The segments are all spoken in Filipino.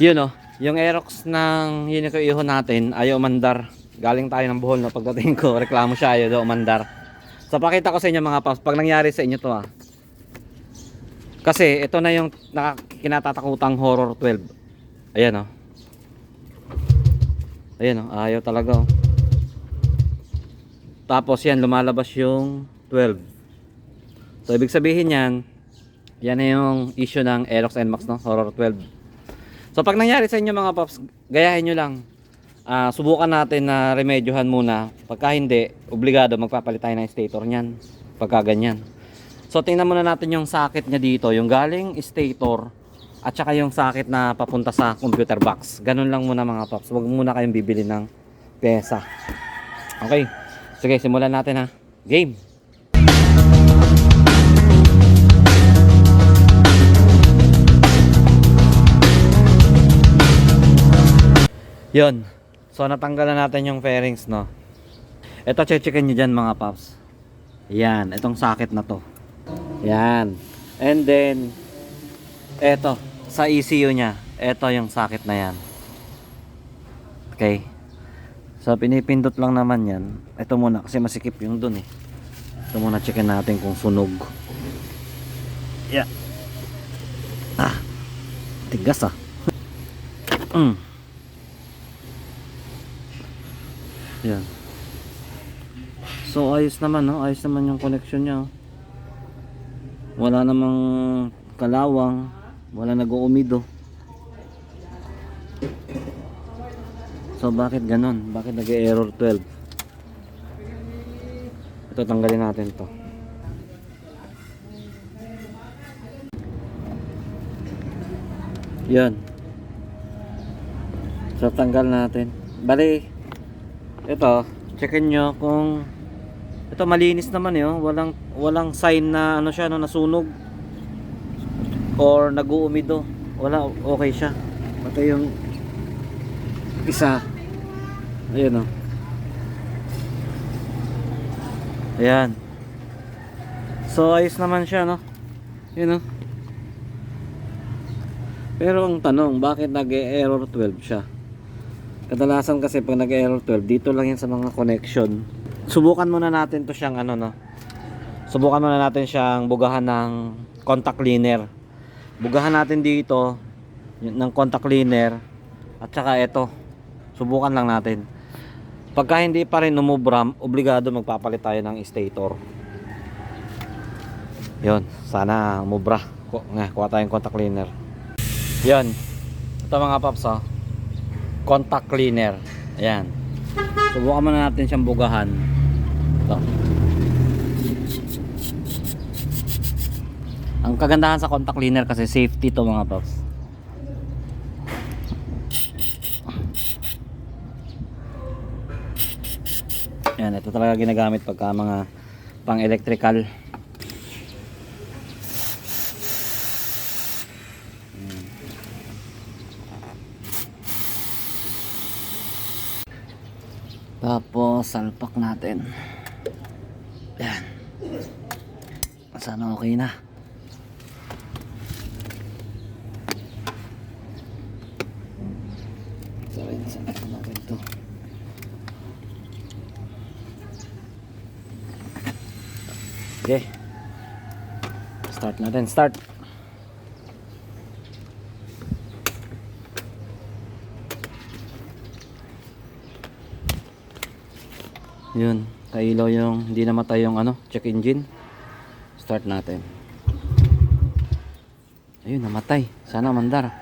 Yun oh, yung Aerox ng Unico Iho natin, ayaw umandar. Galing tayo ng Bohol no, pagdating ko, reklamo siya, ayaw daw umandar. So pakita ko sa inyo mga paps, pag nangyari sa inyo to ah. Kasi ito na yung kinatatakutang horror 12. Ayan oh. Ayan oh, ayaw talaga oh. Tapos yan, lumalabas yung 12. So ibig sabihin yan, yan na yung issue ng Aerox NMAX no, horror 12. So pag nangyari sa inyo mga paps, gayahin nyo lang. Ah, subukan natin na remedyohan muna. Pagka hindi, obligado magpapalit tayo ng stator niyan. Pagka ganyan. So tingnan muna natin yung socket niya dito, yung galing stator at saka yung socket na papunta sa computer box. Ganun lang muna mga paps. Huwag muna kayong bibili ng pyesa. Okay. Sige, simulan natin ha. Game. Yon. So natanggal na natin yung fairings, no. Ito checkin niyo diyan mga paps. Yan, itong socket na to. Yan. And then eto sa ECU niya, eto yung socket na yan. Okay. So pinipindot lang naman yan. Ito muna kasi masikip yung dun eh. Ito muna checkin natin kung sunog. Yeah. Ah. Tigas ah. mm. Yan. So ayos naman no, ayos naman yung connection niya. oh. Wala namang kalawang, wala nag-uumido. So bakit ganon? Bakit nag-error 12? Ito tanggalin natin to. Yan. So tanggal natin. Bali, ito, checkin nyo kung ito malinis naman eh, oh. walang walang sign na ano siya no nasunog or nag-uumido. Wala okay siya. Pati yung isa. Ayun oh. Ayan. So ayos naman siya no. Yun oh. Pero ang tanong, bakit nag-error 12 siya? Kadalasan kasi pag nag-error 12, dito lang yan sa mga connection. Subukan muna natin to siyang ano no. Subukan muna natin siyang bugahan ng contact cleaner. Bugahan natin dito ng contact cleaner at saka ito. Subukan lang natin. Pagka hindi pa rin umubram, obligado magpapalit tayo ng stator. Yon, sana umubra. Ku- Nga, kuha tayong contact cleaner. Yon. Ito mga paps oh contact cleaner. Ayan. Subukan muna natin siyang bugahan. Ito. Ang kagandahan sa contact cleaner kasi safety to mga paps. Ayan, ito talaga ginagamit pagka mga pang electrical. Tapos salpak natin. Yan. Sana okay na. Okay. Start natin. Start. Yun, kailaw yung hindi namatay yung ano, check engine. Start natin. Ayun, namatay. Sana mandar.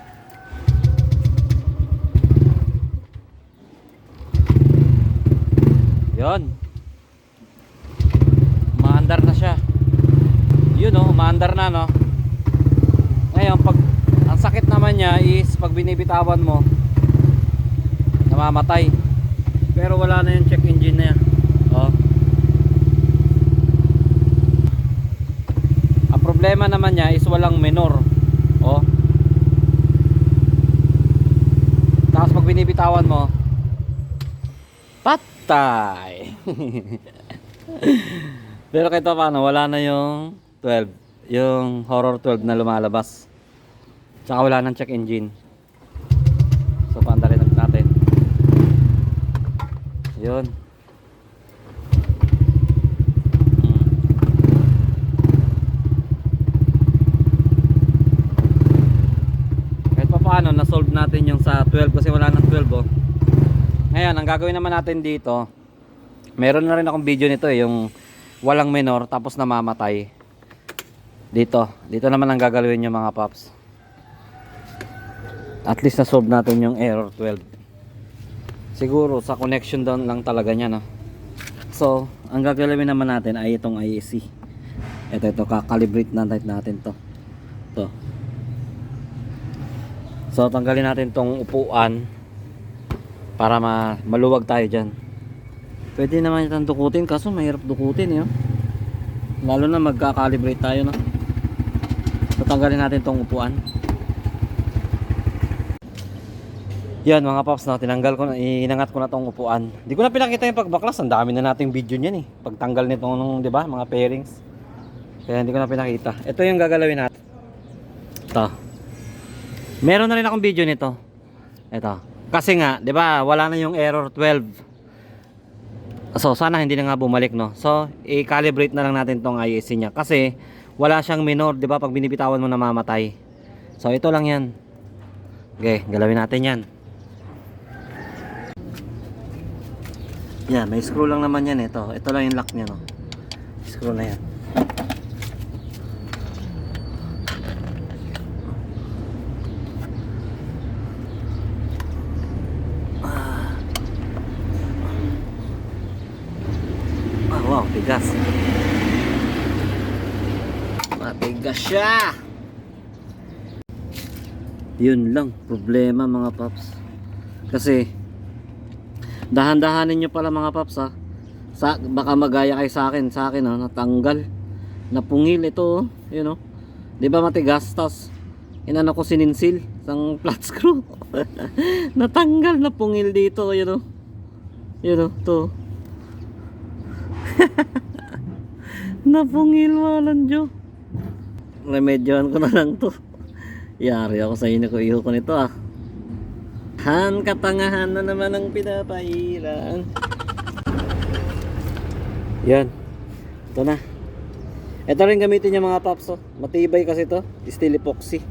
Yun. Maandar na siya. Yun oh, maandar na no. Ngayon, pag ang sakit naman niya is pag binibitawan mo, namamatay. Pero wala na yung check engine na yan. Oh. Ang problema naman niya is walang minor. Oh. Tapos pag binibitawan mo, patay. Pero pa paano, wala na yung 12. Yung horror 12 na lumalabas. Tsaka wala ng check engine. So paandalin natin. Yun. Hmm. Kahit pa paano, na-solve natin yung sa 12 kasi wala nang 12 oh. Ngayon, ang gagawin naman natin dito, meron na rin akong video nito eh, yung walang minor tapos namamatay. Dito, dito naman ang gagawin yung mga paps. At least na-solve natin yung error 12. Siguro sa connection down lang talaga niya, no? So, ang gagawin naman natin ay itong IAC. Ito, ito, kakalibrate na natin to. To. So, tanggalin natin tong upuan para ma maluwag tayo dyan. Pwede naman itong dukutin, kaso mahirap dukutin, yun. Lalo na magka-calibrate tayo, no? So, tanggalin natin tong upuan. Yan mga paps, no, tinanggal ko na, inangat ko na tong upuan. Di ko na pinakita yung pagbaklas, ang dami na nating video niyan eh. Pagtanggal nito nung, di ba, mga pairings. Kaya hindi ko na pinakita. Ito yung gagalawin natin. Ito. Meron na rin akong video nito. Ito. Kasi nga, 'di ba, wala na yung error 12. So, sana hindi na nga bumalik, no. So, i-calibrate na lang natin tong IAC niya kasi wala siyang minor, 'di ba, pag binibitawan mo namamatay. So, ito lang 'yan. Okay, galawin natin 'yan. Yan, may screw lang naman yan ito. Ito lang yung lock niya, no. Screw na yan. Ah, wow, tigas. Matigas siya. Yun lang, problema mga paps. Kasi, dahan-dahanin nyo pala mga paps ha. Sa, baka magaya kayo sa akin, sa akin ha, natanggal. Napungil ito, oh. yun oh. Di ba matigas, tas inano ko sininsil, isang flat screw. natanggal, napungil dito, yun oh. Yun oh, to. Napungil walang Diyo. Remedyohan ko na lang to. Yari ako sa inyo ko iho ko nito ah. Han katangahan na naman ang pinapairan. Yan. Ito na. Ito rin gamitin niya mga paps oh. Matibay kasi to. Steel epoxy.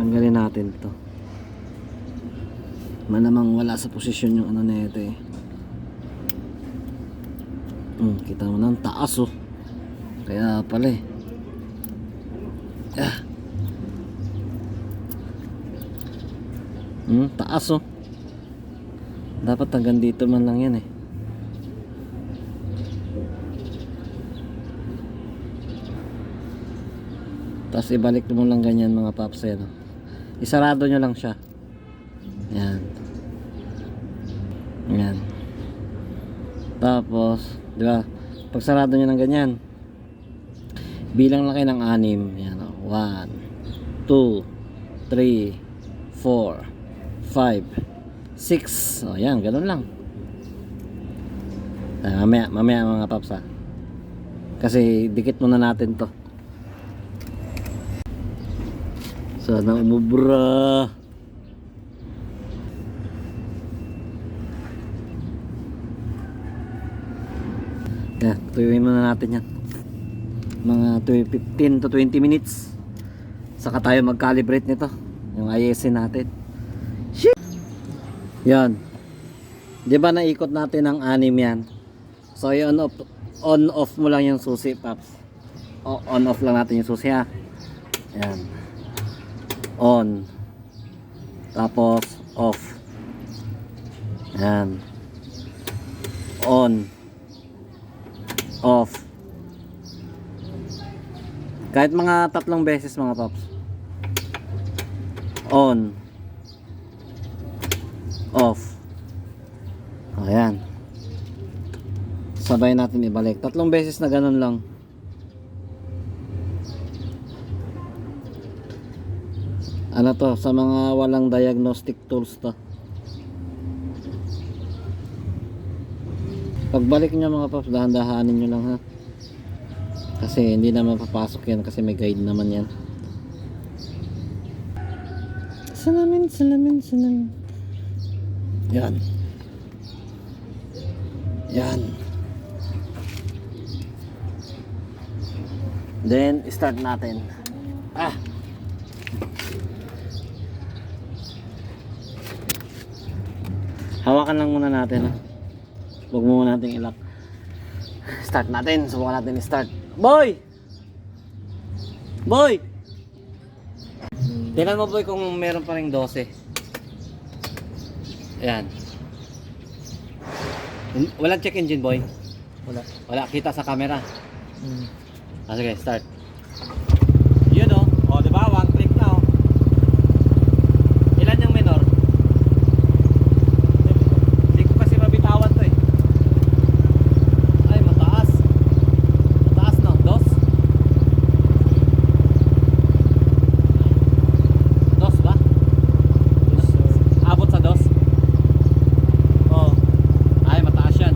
Tanggalin natin to. Malamang wala sa posisyon yung ano na ito eh. Hmm, kita mo na taas oh. Kaya pala eh. Ah. Hmm, taas oh. Dapat hanggang dito man lang yan eh. Tapos ibalik mo lang ganyan mga paps eh, no? Isarado nyo lang siya. Yan. Yan. Tapos, di ba? Pag sarado nyo ng ganyan, bilang lang kayo ng anim. Yan. 1, 2, 3, 4, 5, 6. O yan, ganun lang. Ah, mamaya, mamaya mga paps. Kasi dikit muna natin to. Sana umubra. Yan, tuyuin muna natin yan. Mga 15 to 20 minutes. Saka tayo mag-calibrate nito. Yung ISC natin. Shit! Yan. Di ba naikot natin ang anim yan? So, on off, on off mo lang yung susi, Paps. O, on off lang natin yung susi, ha? Yan. On. Tapos, off. Yan. On. Off. Kahit mga tatlong beses mga paps. On. Off. Ayan. Sabay natin ibalik. Tatlong beses na ganun lang. Ano to? Sa mga walang diagnostic tools to. Pagbalik nyo mga paps, dahan-dahanin nyo lang ha. Kasi hindi na mapapasok yan kasi may guide naman yan. Salamin, salamin, salamin. Yan. Yan. Then, start natin. Ah! Hawakan lang muna natin. Ha? Huwag muna natin ilak. Start natin. Subukan natin i-start. Boy! Boy! Tingnan mo boy kung meron pa rin 12. Ayan. Walang check engine boy. Wala. Wala. Kita sa camera. Mm. Ah, sige, start. Yun oh. Oh, di ba? One click na oh. Ilan yung minor? Hindi ko kasi mabitawan to eh. Ay, mataas. Mataas no? Dos? Dos ba? Abot sa dos? Oh. Ay, mataas yan.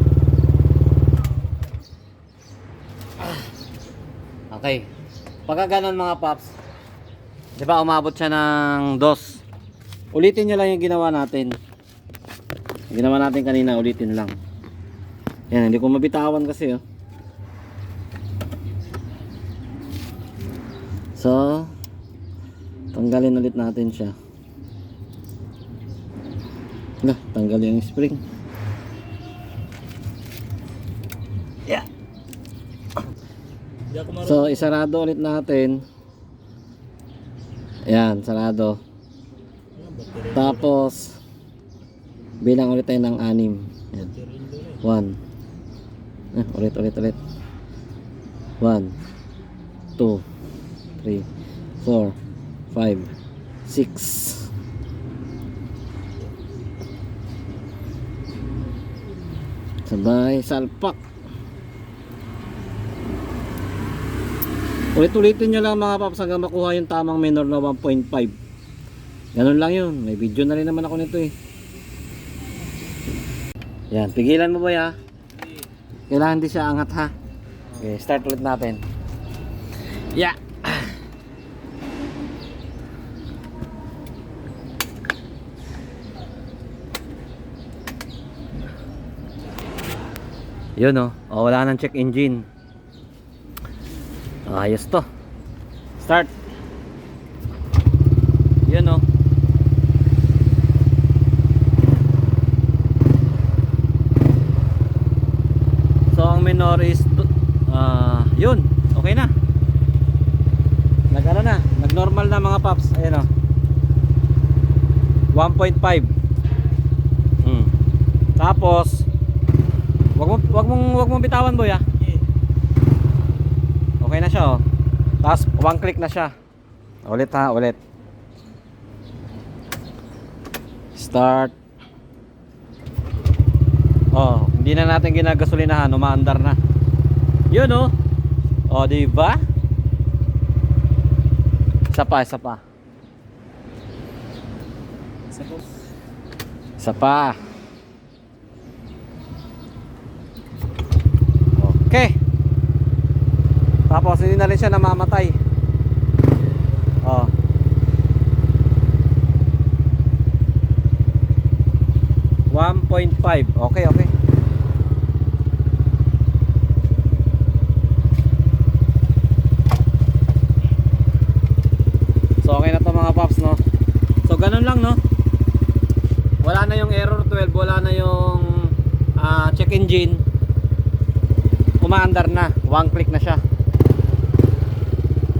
Okay. Pagka ganun mga paps, di ba umabot siya ng dos. Ulitin nyo lang yung ginawa natin. Yung ginawa natin kanina, ulitin lang. Yan, hindi ko mabitawan kasi oh. So, tanggalin ulit natin siya. Lah, tanggalin yung spring. Yeah. So, isarado ulit natin. Ayan, sarado. Tapos, bilang ulit tayo ng anim. Ayan. One. Eh, ulit, ulit, ulit. One. Two. Three. Four. Five. Six. Sabay, salpak. Ulit-ulitin nyo lang mga paps hanggang makuha yung tamang minor na 1.5. Ganun lang yun. May video na rin naman ako nito eh. Yan, pigilan mo ba ya? Kailangan di siya angat ha. Okay, start ulit natin. Yeah. Yun oh. oh wala nang check engine. Ayos to. Start. Yun oh. So ang minor is ah yun, okay na. Nag ano na, nag normal na mga paps. Ayun oh. 1.5. Hmm. Tapos wag mo wag mong wag mong bitawan boy ah. Okay na siya oh. Tapos one click na siya. Ulit ha, ulit. Start. Oh, hindi na natin ginagasolinahan, umaandar na. 'Yun oh. Oh, di ba? Isa pa, isa pa. Isa pa. Okay. Tapos hindi na rin siya namamatay. Oh. One point. Okay, okay. So okay na to mga paps no. So ganun lang no. Wala na yung error 12, wala na yung ah, check engine. Umaandar na, one click na siya.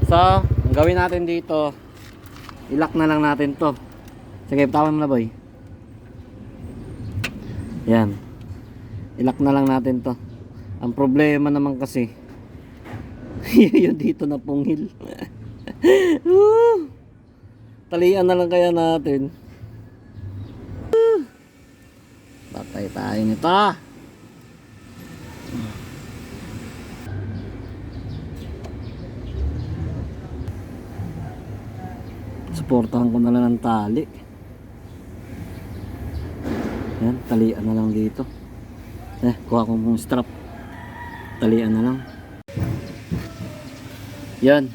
So, ang gawin natin dito, ilock na lang natin to. Sige, tawan mo na boy. Yan. Ilock na lang natin to. Ang problema naman kasi, yun dito na punghil. Woo! Talian na lang kaya natin. Patay tayo nito. Suportahan ko na lang ng tali. Yan, talian na lang dito. Eh, kuha ko mong strap. Talian na lang. Yan.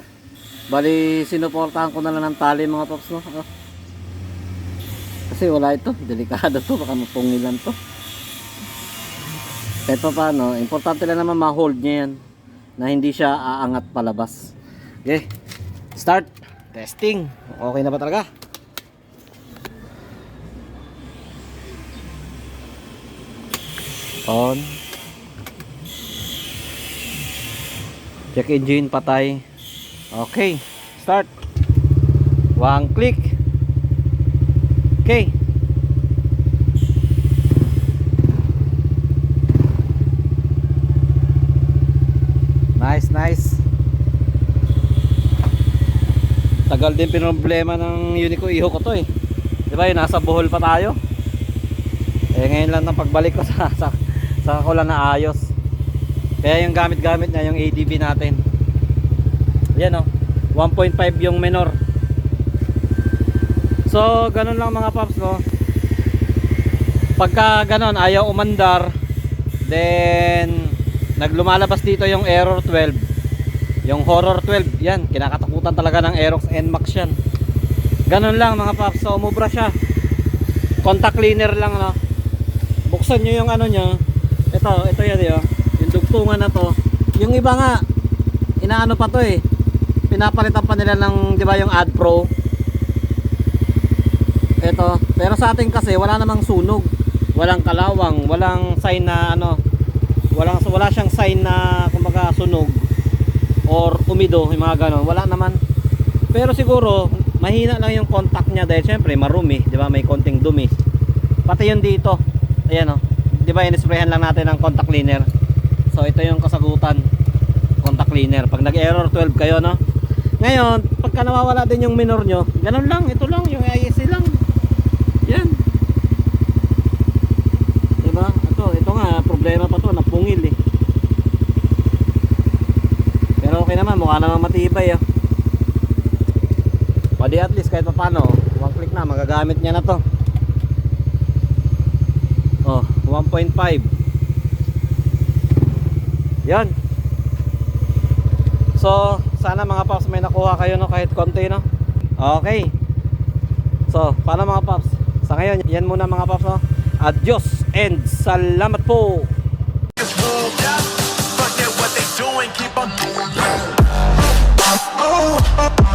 Bali, sinuportahan ko na lang ng tali mga paps, no? Ah. Kasi wala ito. Delikado to. Baka mapungilan to. Kahit pa paano, importante lang naman ma-hold niya yan. Na hindi siya aangat palabas. Okay. Start. Testing. Okay na ba talaga? On. Check engine patay. Okay. Start. One click. Okay. Nice, nice. Tagal din problema ng Unico Iho ko to eh. 'Di ba? Nasa Bohol pa tayo. Eh ngayon lang nang pagbalik ko sa sa, sa ko lang na ayos. Kaya yung gamit-gamit niya yung ADB natin. Yan oh. 1.5 yung menor. So, ganun lang mga paps no. Pagka ganun ayaw umandar, then naglumalabas dito yung error 12. Yung horror 12, yan, kinakatakutan talaga ng Aerox NMAX yan. Ganun lang mga paps, so umubra siya. Contact cleaner lang no. Buksan nyo yung ano nyo. Ito, ito yan yun. Yung dugtungan na to. Yung iba nga, inaano pa to eh. Pinapalitan pa nila ng, di ba yung Ad Pro. Ito, pero sa atin kasi wala namang sunog. Walang kalawang, walang sign na ano, walang wala siyang sign na kumbaga sunog or umido, yung mga ganon. Wala naman. Pero siguro, mahina lang yung contact niya dahil syempre marumi, 'di ba? May konting dumi. Pati yun dito. Ayan oh. 'Di ba inisprayan lang natin ng contact cleaner. So ito yung kasagutan. Contact cleaner. Pag nag-error 12 kayo, no? Ngayon, pagka nawawala din yung minor nyo, ganun lang, ito lang, yung ISC lang. Yan. Diba? Ito, ito nga, problema pa to, napungil eh. Pero okay naman, mukha naman matibay ah. Pwede at least kahit pa paano, one click na, magagamit niya na to. Oh, 1.5. Yan. So, sana mga paps may nakuha kayo no kahit konti no. Okay. So, paano mga paps? Sa ngayon, yan muna mga paps no. Adios and salamat po. Up. Forget what they doing, keep on doing that.